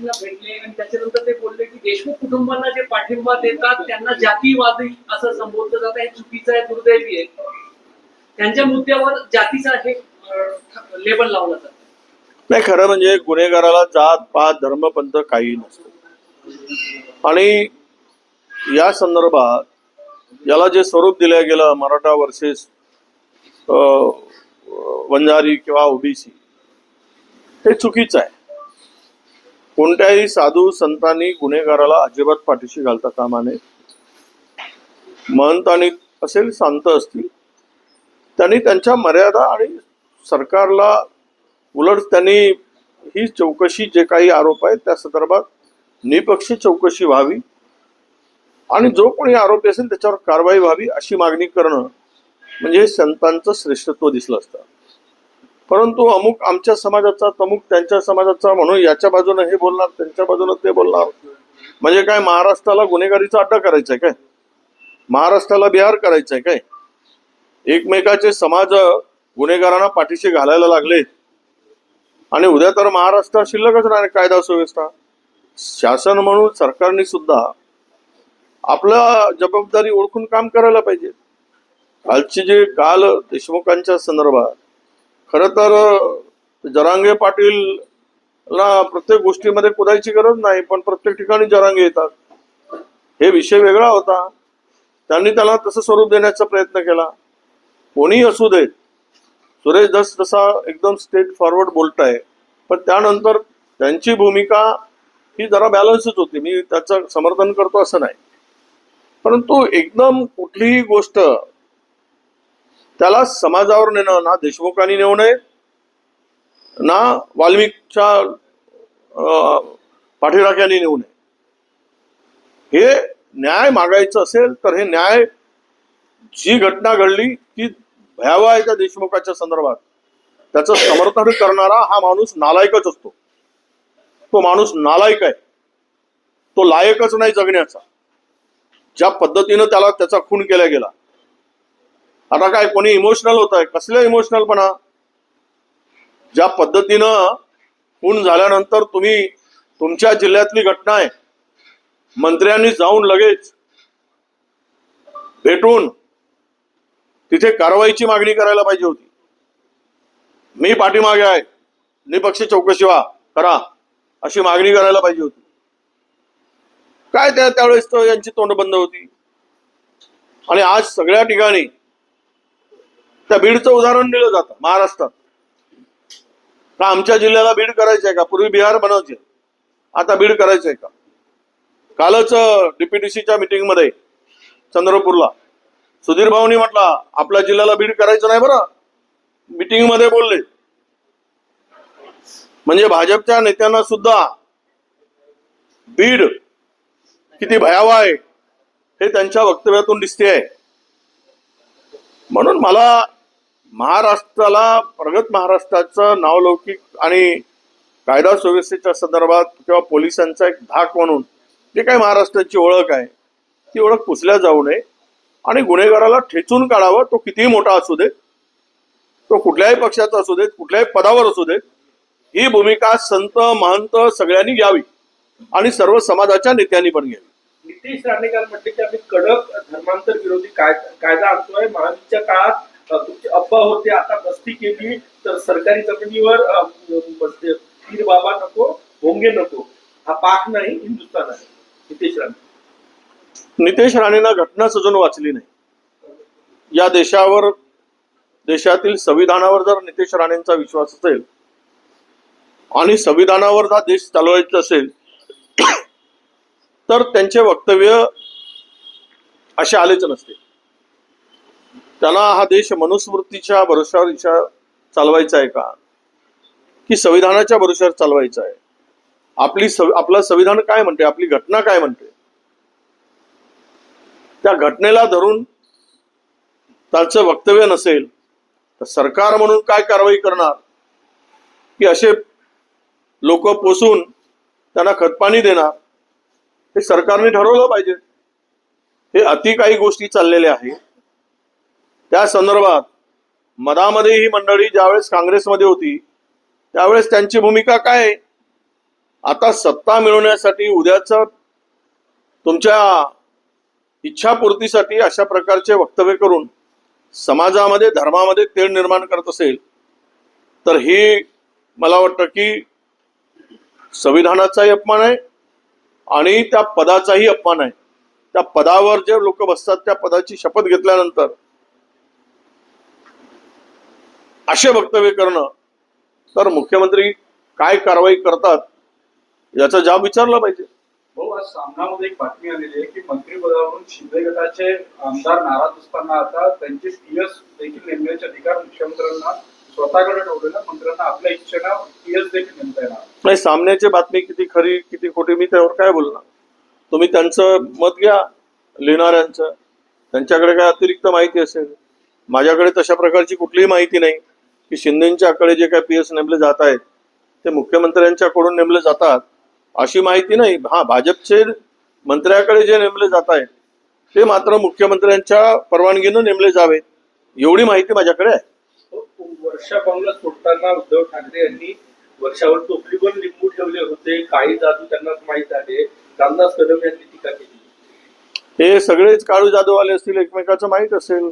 भेटले आणि त्याच्यानंतर ते बोलले की देशमुख कुटुंबांना जे पाठिंबा देतात त्यांना जातीवादी असं संबोधलं जातं. हे चुकीचं आहे दुर्दैवी आहे. त्यांच्या मुद्द्यावर जातीचा हे लेबल लावलं जातं. नाही खरं म्हणजे गुन्हेगाराला जात पात धर्म पंथ काही नसतो. आणि या संदर्भात याला जे स्वरूप दिलं गेलं मराठा वर्सेस वंजारी किंवा ओबीसी हे चुकीचं आहे. कोणत्याही साधू संतांनी गुन्हेगाराला अजिबात पाठीशी घालता कामा नये. महंतांनी असेल शांत असतील. त्यांनी त्यांच्या मर्यादा आणि सरकारला उलट त्यांनी ही चौकशी जे काही आरोप आहेत त्या संदर्भात निपक्ष चौकशी व्हावी. आणि जो कोणी आरोपी असेल त्याच्यावर कारवाई व्हावी अशी मागणी करणं म्हणजे संतांचं श्रेष्ठत्व दिसलं असतं. परंतु अमुक आमच्या समाजाचा तमुक त्यांच्या समाजाचा म्हणून याच्या बाजूने हे बोलणार त्यांच्या बाजूने ते बोलणार. म्हणजे काय महाराष्ट्राला गुन्हेगारीचा अड्डा करायचा आहे काय? महाराष्ट्राला बिहार करायचा आहे काय? एकमेकाचे समाज गुन्हेगारांना पाठीशी घालायला लागले. आणि उद्या तर महाराष्ट्रात शिल्लकच राहणार कायदा सुव्यवस्था. शासन म्हणून सरकारने सुद्धा आपला जबाबदारी ओळखून काम करायला पाहिजे. कालची जे काल देशमुखांच्या संदर्भात खरं तर जरांगे पाटील ला प्रत्येक गोष्टीमध्ये कुदायची गरज नाही पण प्रत्येक ठिकाणी जरांगे येतात. हे विषय वेगळा होता. त्यांनी त्याला तसं स्वरूप देण्याचा प्रयत्न केला. कोणी असू देत. सुरेश दस जसा एकदम स्टेट फॉरवर्ड बोलताय पण त्यानंतर त्यांची भूमिका ही जरा बॅलन्सच होती. मी त्याचं समर्थन करतो असं नाही. परंतु एकदम कुठलीही गोष्ट त्याला समाजावर नेणं ना देशमुखांनी नेऊ नये ना वाल्मिकच्या अं, पाठीराख्याने नेऊ नये. हे न्याय मागायचं असेल तर हे न्याय जी घटना घडली ती भयावह आहे त्या देशमुखाच्या संदर्भात. त्याचं समर्थन करणारा हा माणूस नालायकच असतो. तो माणूस नालायक आहे. तो लायकच नाही जगण्याचा. ज्या पद्धतीनं त्याला त्याचा खून केला गेला आता काय कोणी इमोशनल होत आहे कसल्या इमोशनलपणा ज्या पद्धतीनं खून झाल्यानंतर तुम्ही तुमच्या जिल्ह्यातली घटना आहे मंत्र्यांनी जाऊन लगेच भेटून तिथे कारवाईची मागणी करायला पाहिजे होती. मी पाठीमागे आहे. निपक्ष चौकशी व्हा करा अशी मागणी करायला पाहिजे होती. काय त्या त्यावेळेस यांची तोंड बंद होती. आणि आज सगळ्या ठिकाणी त्या बीडचं उदाहरण दिलं जातं महाराष्ट्रात. का आमच्या जिल्ह्याला बीड करायचंय आहे का? पूर्वी बिहार बनवायचे. आता बीड करायचंय आहे का? कालच डीपीटीसीच्या मिटिंगमध्ये चंद्रपूरला. सुधीर भाऊनी म्हटला आपल्या जिल्ह्याला बीड करायचं नाही बरं. मीटिंगमध्ये बोलले. म्हणजे भाजपच्या नेत्यांना सुद्धा बीड किती भयावह आहे हे त्यांच्या वक्तव्यातून दिसते आहे म्हणून मला महाराष्ट्राला प्रगत महाराष्ट्राचं नावलौकिक आणि कायदा सुव्यवस्थेच्या संदर्भात किंवा पोलिसांचा एक धाक म्हणून जे काही महाराष्ट्राची ओळख आहे ती ओळख पुसल्या जाऊ नये आणि गुन्हेगाराला ठेचून काढावं तो कितीही मोठा असू दे तो कुठल्याही पक्षाचा असू देत कुठल्याही पदावर असू देत ही भूमिका संत महंत सगळ्यांनी घ्यावी आणि सर्व समाजाच्या नेत्यांनी पण घ्यावी. नितेश राणे काल म्हटले की आम्ही कडक धर्मांतर विरोधी काय- कायदा आणतोय. महावीरच्या काळात तुमचे अब्बा होते आता बस्ती केली तर सरकारी जमिनीवर बसते. म्हणजे पीर बाबा नको भोंगे नको. हा पाक नाही हिंदुस्थान आहे. नितेश राणे. नितेश राणेंना घटना सजून वाचली नाही. या देशावर देशातील संविधानावर जर नितेश राणेंचा विश्वास असेल आणि संविधानावर जर देश चालवायचा असेल तर त्यांचे वक्तव्य असे आलेच नसते. त्यांना हा देश मनुस्मृतीच्या भरोश्यावर चालवायचा आहे का? की संविधानाच्या भरोश्यावर चालवायचा आहे? आपली आपलं संविधान काय म्हणते? आपली घटना काय म्हणते? त्या घटनेला धरून त्यांचं वक्तव्य नसेल तर सरकार म्हणून काय कारवाई करणार? की असे लोक पोसून त्यांना खतपाणी देणार? हे सरकारने ठरवलं पाहिजे. हे अति काही गोष्टी चाललेल्या आहेत. त्या संदर्भात मधामध्ये ही मंडळी ज्यावेळेस काँग्रेसमध्ये होती त्यावेळेस त्यांची भूमिका काय आता सत्ता मिळवण्यासाठी उद्याचं तुमच्या इच्छापूर्तीसाठी अशा प्रकारचे वक्तव्य करून समाजामध्ये धर्मामध्ये तेढ निर्माण करत असेल तर ही मला वाटतं की संविधानाचाही अपमान आहे आणि त्या पदाचाही अपमान आहे. त्या पदावर जे लोक बसतात त्या पदाची शपथ घेतल्यानंतर असे वक्तव्य करणं. तर मुख्यमंत्री काय कारवाई करतात याचा जाब विचारला पाहिजे. भाऊ आज सामनामध्ये एक बातमी आलेली आहे की मंत्रिपदावरून शिंदे गटाचे आमदार नाराज असताना आता त्यांचे पीएस देखील नेमण्याचे अधिकार मुख्यमंत्र्यांना स्वतःकडे ठेवलेल्या मंत्र्यांना आपल्या इच्छेनं पीएस देखील नेमता येणार. नाही सामन्याची बातमी किती खरी किती खोटी मी त्यावर काय बोलणार? तुम्ही त्यांचं मत घ्या लिहिणाऱ्यांचं. त्यांच्याकडे काय अतिरिक्त माहिती असेल? माझ्याकडे तशा प्रकारची कुठलीही माहिती नाही. की शिंदेच्याकडे जे काय पी एस नेमले जात आहेत ते मुख्यमंत्र्यांच्याकडून नेमले जातात अशी माहिती नाही. हा भाजपचे मंत्र्याकडे जे नेमले जात आहेत ते मात्र मुख्यमंत्र्यांच्या परवानगीनं नेमले जावेत एवढी माहिती माझ्याकडे आहे. वर्षा बंगला सोडताना उद्धव ठाकरे यांनी वर्षावर टोपली पण लिंबू ठेवले होते. काही जादू त्यांना माहीत आहे. रामदास कदम यांनी टीका केली. हे सगळेच काळू जादूवाले असतील एकमेकाचं माहीत असेल.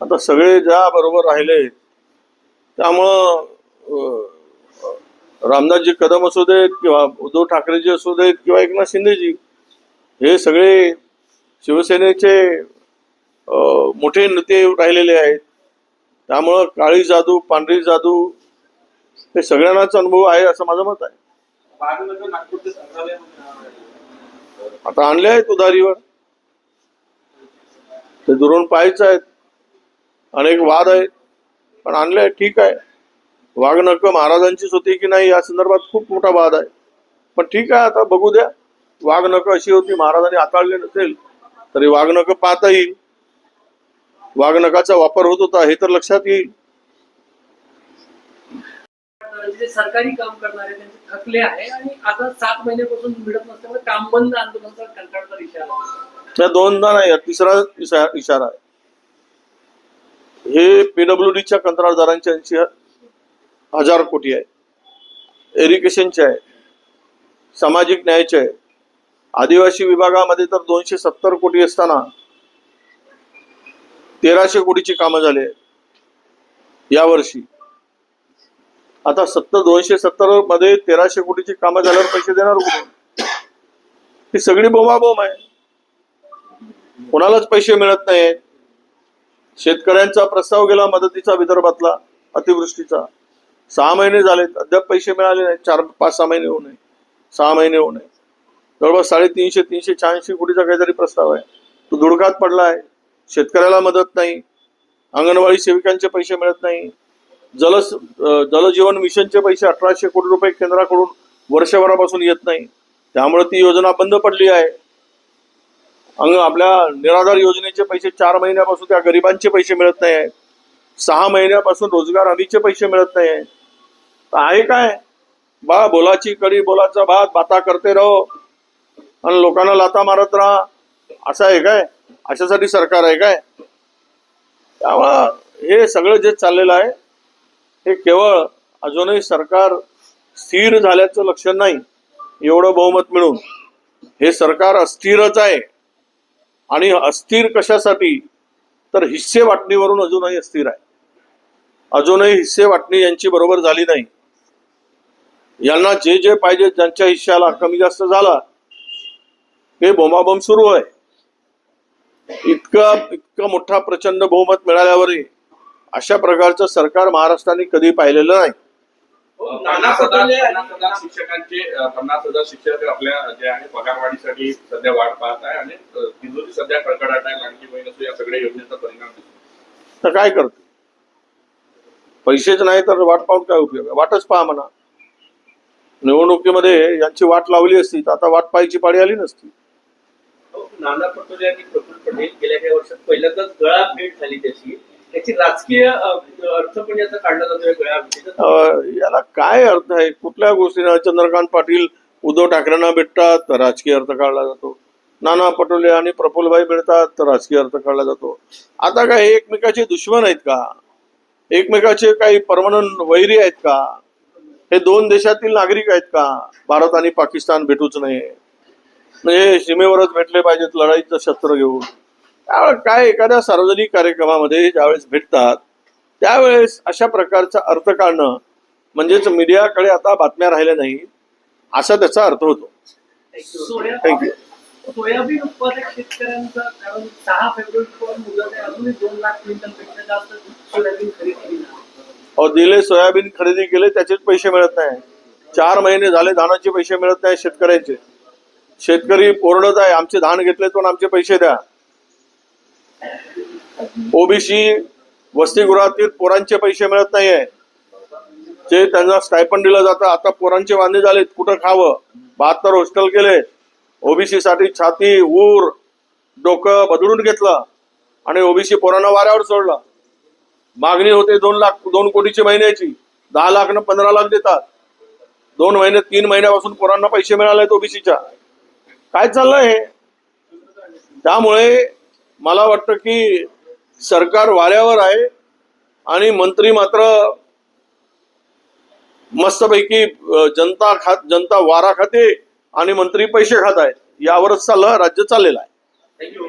आता सगळे ज्या बरोबर राहिले त्यामुळं रामदासजी कदम असू देत किंवा उद्धव ठाकरेजी असू देत किंवा एकनाथ शिंदेजी हे सगळे शिवसेनेचे मोठे नेते राहिलेले आहेत. त्यामुळं काळी जादू पांढरी जादू हे सगळ्यांनाच अनुभव आहे असं माझं मत आहे. आता आणले आहेत उधारीवर ते दुरून पाहायचं आहेत. अनेक वाद आहेत. पण आणले आहेत ठीक आहे. वाघनक महाराजांचीच होती की नाही या संदर्भात खूप मोठा वाद आहे. पण ठीक आहे आता बघू द्या. वाघनक अशी होती महाराजांनी हाताळली नसेल तरी वाघनक पाहता येईल. वाघनकाचा वापर होत होता हे तर लक्षात येईल. सरकारी काम करणारे त्यांचे थकले आहे आणि आता सात महिन्यापासून मिळत नसल्यामुळे काम बंद आंदोलनाचा कंटाळता इशारा त्या दोनदा नाही तिसरा इशा- इशारा आहे. हे पीडब्ल्यूडीच्या डीच्या ऐंशी हजार कोटी आहे. एरिगेशनचे आहे. सामाजिक न्यायाचे आहे. आदिवासी विभागामध्ये तर दोनशे सत्तर कोटी असताना तेराशे कोटीची कामं झाली आहेत. यावर्षी आता सत्तर दोनशे सत्तरमध्ये तेराशे कोटीची कामं झाल्यावर पैसे देणार कुठून ही सगळी बोमाबोम आहे. कोणालाच पैसे मिळत नाहीत. शेतकऱ्यांचा प्रस्ताव गेला मदतीचा विदर्भातला अतिवृष्टीचा. सहा महिने झालेत अद्याप पैसे मिळाले नाही चार पाच सहा महिने होऊ नये. सहा महिने होऊ नये. जवळपास साडेतीनशे तीनशे शहाऐंशी कोटीचा काहीतरी प्रस्ताव आहे. तो धुडकात पडला आहे. शेतकऱ्याला मदत नाही. अंगणवाडी सेविकांचे पैसे मिळत नाही. जल जलजीवन मिशनचे पैसे अठराशे कोटी रुपये केंद्राकडून वर्षभरापासून येत नाही. त्यामुळे ती योजना बंद पडली आहे. अंग आपल्या निराधार योजनेचे पैसे चार महिन्यापासून त्या गरिबांचे पैसे मिळत नाही आहेत. सहा महिन्यापासून रोजगार हमीचे पैसे मिळत नाही आहेत. तर आहे काय? बा बोलाची कडी बोलाचा भात बाता करते राहो. आणि लोकांना लाता मारत राहा. असं आहे काय? अशासाठी सरकार आहे काय? त्यामुळं हे सगळं जे चाललेलं आहे हे केवळ अजूनही सरकार स्थिर झाल्याचं लक्षण नाही. एवढं बहुमत मिळून. हे सरकार अस्थिरच आहे. आणि अस्थिर कशासाठी? तर हिस्से वाटणीवरून अजूनही अस्थिर आहे. अजूनही हिस्से वाटणी यांची बरोबर झाली नाही. यांना जे जे पाहिजे ज्यांच्या हिश्श्याला कमी जास्त झाला हे बोंबाबोंब सुरू आहे. इतका इतका मोठा प्रचंड बहुमत मिळाल्यावरही अशा प्रकारचं सरकार महाराष्ट्राने कधी पाहिलेलं नाही. पन्नास हजार शिक्षकांचे पन्नास हजार शिक्षक आपल्या जे आहे पगारवाढीसाठी सध्या वाट पाहत आहे आणि तिजोरी सध्या कडकडाट आहे लाडकी बहीण असो या सगळ्या योजनेचा परिणाम दिसतो तर काय करते? पैसेच नाही तर वाट पाहून काय उपयोग आहे? वाटच पहा म्हणा. निवडणुकीमध्ये यांची वाट लावली असती तर आता वाट पाहायची पाळी आली नसती. नाना पटोले आणि प्रफुल्ल पटेल गेल्या काही वर्षात पहिल्यांदाच गळा भेट झाली त्याची. याला काय अर्थ आहे? कुठल्या गोष्टीनं चंद्रकांत पाटील उद्धव ठाकरेंना भेटतात तर राजकीय अर्थ काढला जातो. नाना पटोले आणि प्रफुल्लभाई भेटतात तर राजकीय अर्थ काढला जातो. आता काय एकमेकाचे दुश्मन आहेत का? एकमेकाचे काही परमनंट वैरी आहेत का? हे दोन देशातील नागरिक आहेत का? भारत आणि पाकिस्तान भेटूच नये. म्हणजे सीमेवरच भेटले पाहिजेत लढाईचं शस्त्र घेऊन. त्यावेळेस काय एखाद्या सार्वजनिक कार्यक्रमामध्ये ज्यावेळेस भेटतात त्यावेळेस अशा प्रकारचा अर्थ काढणं म्हणजेच मीडियाकडे आता बातम्या राहिल्या नाही असा त्याचा अर्थ होतो. थँक्यू सोयाबीन उत्पादक शेतकऱ्यांचा कारण सहा फेब्रुवारी मुदत आहे. अजूनही दोन लाख क्विंटलपेक्षा जास्त सोयाबीन खरेदी केली दिले सोयाबीन खरेदी केले त्याचेच पैसे मिळत नाही. चार महिने झाले धानाचे पैसे मिळत नाही शेतकऱ्यांचे. शेतकरी कोरडत आहे आमचे धान घेतले पण आमचे पैसे द्या. ओबीसी वसतिगृहातील पोरांचे पैसे मिळत नाहीये. जे त्यांना स्टायपन दिलं जातं आता पोरांचे वांदे झालेत. कुठं खावं? बहात्तर हॉस्टेल केले. ओबीसी साठी छाती ऊर डोकं बदलून घेतलं. आणि ओबीसी पोरांना वाऱ्यावर सोडलं. मागणी होते दोन लाख दोन कोटीची महिन्याची. दहा लाख न पंधरा लाख देतात. दोन महिने तीन महिन्यापासून पोरांना पैसे मिळाले ओबीसीच्या. काय चाललंय हे? त्यामुळे मला वाटतं की सरकार वाऱ्यावर आहे आणि मंत्री मात्र मस्तपैकी जनता खात जनता वारा खाते आणि मंत्री पैसे खात आहेत. यावरच चाललं राज्य चाललेलं आहे. थँक्यू